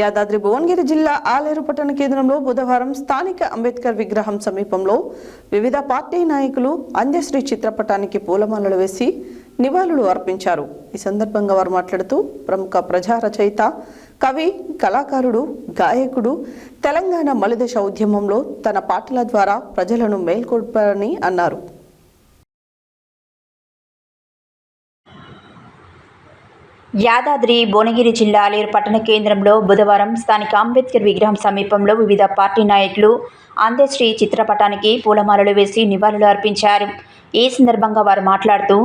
యాదాద్రి భువనగిరి జిల్లా ఆలేరు పట్టణ కేంద్రంలో బుధవారం స్థానిక అంబేద్కర్ విగ్రహం సమీపంలో వివిధ పార్టీ నాయకులు అంత్యశ్రీ చిత్రపటానికి పూలమాలలు వేసి నివాళులు అర్పించారు. ఈ సందర్భంగా వారు మాట్లాడుతూ ప్రముఖ ప్రజా రచయిత కవి కళాకారుడు గాయకుడు తెలంగాణ మలిదశ ఉద్యమంలో తన పాటల ద్వారా ప్రజలను మేల్కొల్పారని అన్నారు. యాదాద్రి భువనగిరి జిల్లా లేరు పట్టణ కేంద్రంలో బుధవారం స్థానిక అంబేద్కర్ విగ్రహం సమీపంలో వివిధ పార్టీ నాయకులు అంత్యశ్రీ చిత్రపటానికి పూలమాలలు వేసి నివాళులు అర్పించారు. ఈ సందర్భంగా వారు మాట్లాడుతూ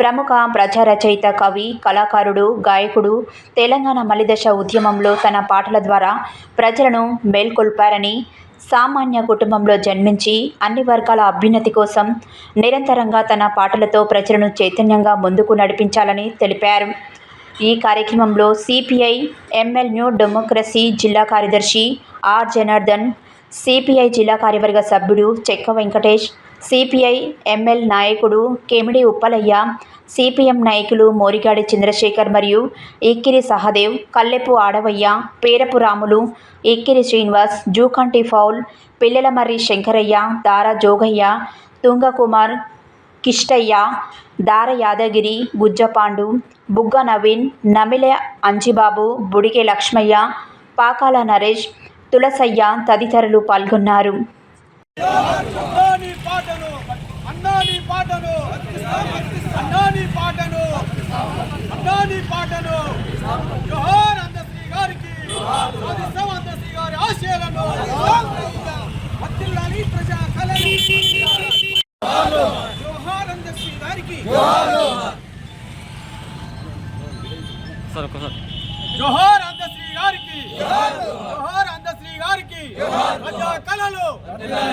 ప్రముఖ ప్రజా రచయిత కవి కళాకారుడు గాయకుడు తెలంగాణ మలిదశ ఉద్యమంలో తన పాటల ద్వారా ప్రజలను మేల్కొల్పారని సామాన్య కుటుంబంలో జన్మించి అన్ని వర్గాల అభ్యున్నతి కోసం నిరంతరంగా తన పాటలతో ప్రజలను చైతన్యంగా ముందుకు నడిపించాలని తెలిపారు. ఈ కార్యక్రమంలో సిపిఐ ఎంఎల్ న్యూ డెమోక్రసీ జిల్లా కార్యదర్శి ఆర్ జనార్దన్ సిపిఐ జిల్లా కార్యవర్గ సభ్యుడు చెక్క వెంకటేష్ సిపిఐ ఎంఎల్ నాయకుడు కెమిడి ఉప్పలయ్య సిపిఎం నాయకులు మోరిగాడి చంద్రశేఖర్ మరియు ఇక్కిరి సహదేవ్ కల్లెపు ఆడవయ్య పేరపు రాములు ఇక్కిరి శ్రీనివాస్ జూకంటి ఫౌల్ పిల్లలమర్రి శంకరయ్య దారా జోగయ్య తుంగకుమార్ కిష్టయ్య దార యాదగిరి గుజ్జపాండు బుగ్గ నవీన్ నమిలె అంజిబాబు బుడిగే లక్ష్మయ్య పాకాల నరేష్ తులసయ్య తదితరులు పాల్గొన్నారు. పాటను అన్నాని పాటను అన్నాని పాటను అన్నాని పాటను జోహార్ అందశ్రీ గారికి సాధిస్తాం అందశ్రీ గారి ఆశయాలను వర్ధిల్లాలి ప్రజా కళలు జోహార్ అందశ్రీ గారికి జోహార్ అందశ్రీ గారికి. జోహార్ అందశ్రీ గారికి. ప్రజా కళలు.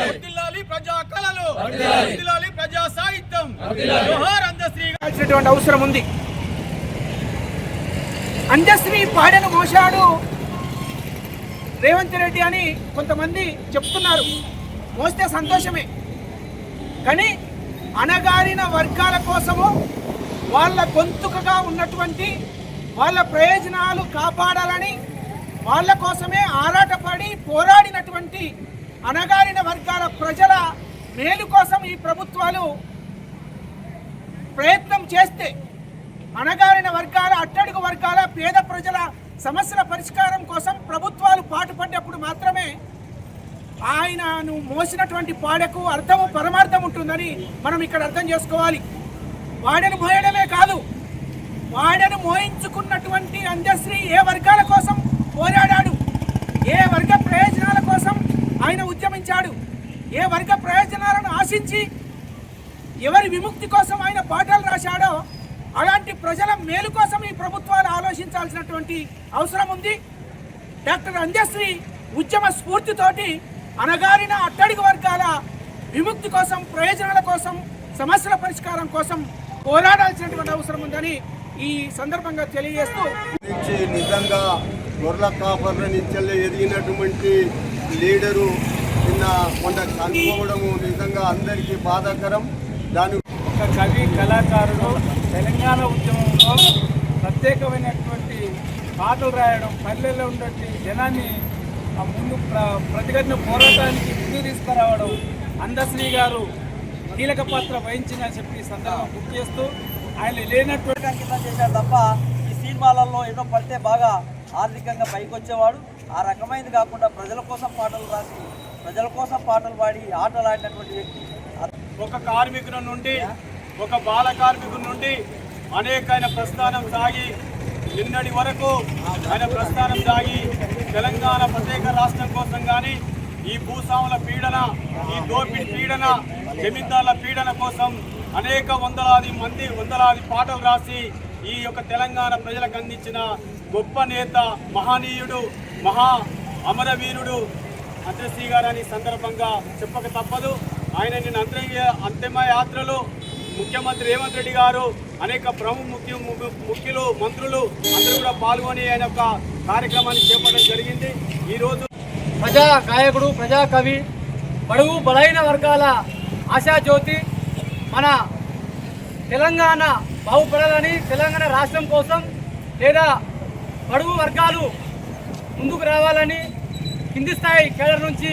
వర్ధిల్లాలి ప్రజా కళలు. వర్ధిల్లాలి ప్రజా సాహిత్యం. జోహార్ అందశ్రీ గారి అవసరం ఉంది. అంజశ్రీ పాడను మోసాడు రేవంత్ రెడ్డి అని కొంతమంది చెప్తున్నారు. మోస్తే సంతోషమే. కానీ అణగారిన వర్గాల కోసము వాళ్ళ గొంతుకగా ఉన్నటువంటి వాళ్ళ ప్రయోజనాలు కాపాడాలని వాళ్ళ కోసమే ఆరాటపడి పోరాడినటువంటి అణగారిన వర్గాల ప్రజల మేలు కోసం ఈ ప్రభుత్వాలు ప్రయత్నం చేస్తే అణగారిన వర్గాల అట్టడుగు వర్గాల పేద ప్రజల సమస్యల పరిష్కారం కోసం ప్రభుత్వాలు పాటుపడ్డప్పుడు మాత్రమే ఆయనను మోసినటువంటి పాడకు అర్థము పరమార్థం ఉంటుందని మనం ఇక్కడ అర్థం చేసుకోవాలి. వాడను మోయడమే కాదు వాడను మోయించుకున్నటువంటి అంజశ్రీ ఏ వర్గాల కోసం పోరాడాడు? ఏ వర్గ ప్రయోజనాల కోసం ఆయన ఉద్యమించాడు? ఏ వర్గ ప్రయోజనాలను ఆశించి ఎవరి విముక్తి కోసం ఆయన పాఠాలు రాశాడో అలాంటి ప్రజల మేలు కోసం ఈ ప్రభుత్వాలు ఆలోచించాల్సినటువంటి అవసరం ఉంది. డాక్టర్ అంజశ్రీ ఉద్యమ స్ఫూర్తితోటి అణగారిన అట్టడుగు వర్గాల విముక్తి కోసం ప్రయోజనాల కోసం సమస్యల పరిష్కారం కోసం పోరాడాల్సినటువంటి అవసరం ఉందని ఈ సందర్భంగా తెలియజేస్తూ నిజంగా గొర్రెల కాపర్ల నుంచి ఎదిగినటువంటి లీడరు నిన్న కొంత చనిపోవడము నిజంగా అందరికీ బాధాకరం. దాని ఒక కవి కళాకారుడు తెలంగాణ ఉద్యమంలో ప్రత్యేకమైనటువంటి పాటలు రాయడం పల్లెల్లో ఉన్నటువంటి జనాన్ని ముందు ప్ర ప్రతిఘటన పోరాటానికి ముందు తీసుకురావడం అందశ్రీ గారు కీలక పాత్ర వహించిందని చెప్పి సందర్భం గుర్తు చేస్తూ ఆయన లేనటువంటి కింద చేశారు తప్ప ఈ సినిమాలలో ఏదో పడితే బాగా ఆర్థికంగా పైకి వచ్చేవాడు ఆ రకమైనది కాకుండా ప్రజల కోసం పాటలు రాసి ప్రజల కోసం పాటలు పాడి ఆటలు ఆడినటువంటి వ్యక్తి. ఒక కార్మికుల నుండి ఒక బాల కార్మికుల నుండి అనేకైన ప్రస్థానం సాగి నిన్నటి వరకు ఆయన ప్రస్థానం సాగి తెలంగాణ ప్రత్యేక రాష్ట్రం కోసం కానీ ఈ భూస్వాముల పీడన ఈ దోపిడి పీడన జమీందారుల పీడన కోసం అనేక వందలాది మంది వందలాది పాటలు రాసి ఈ యొక్క తెలంగాణ ప్రజలకు అందించిన గొప్ప నేత మహనీయుడు మహా అమరవీరుడు అంత్యశ్రీ గారని సందర్భంగా చెప్పక తప్పదు. ఆయన నిన్న అంత్య అంతిమ యాత్రలో ముఖ్యమంత్రి రేవంత్ రెడ్డి గారు అనేక ప్రముఖ ముఖ్య ముఖ్యులు మంత్రులు అందరూ కూడా పాల్గొని ఆయన యొక్క కార్యక్రమాన్ని చేపట్టడం జరిగింది. ఈరోజు ప్రజా గాయకుడు ప్రజా కవి బడుగు బలైన వర్గాల ఆశాజ్యోతి మన తెలంగాణ బాగుపడాలని తెలంగాణ రాష్ట్రం కోసం లేదా బడుగు వర్గాలు ముందుకు రావాలని కింది స్థాయి కేడర్ నుంచి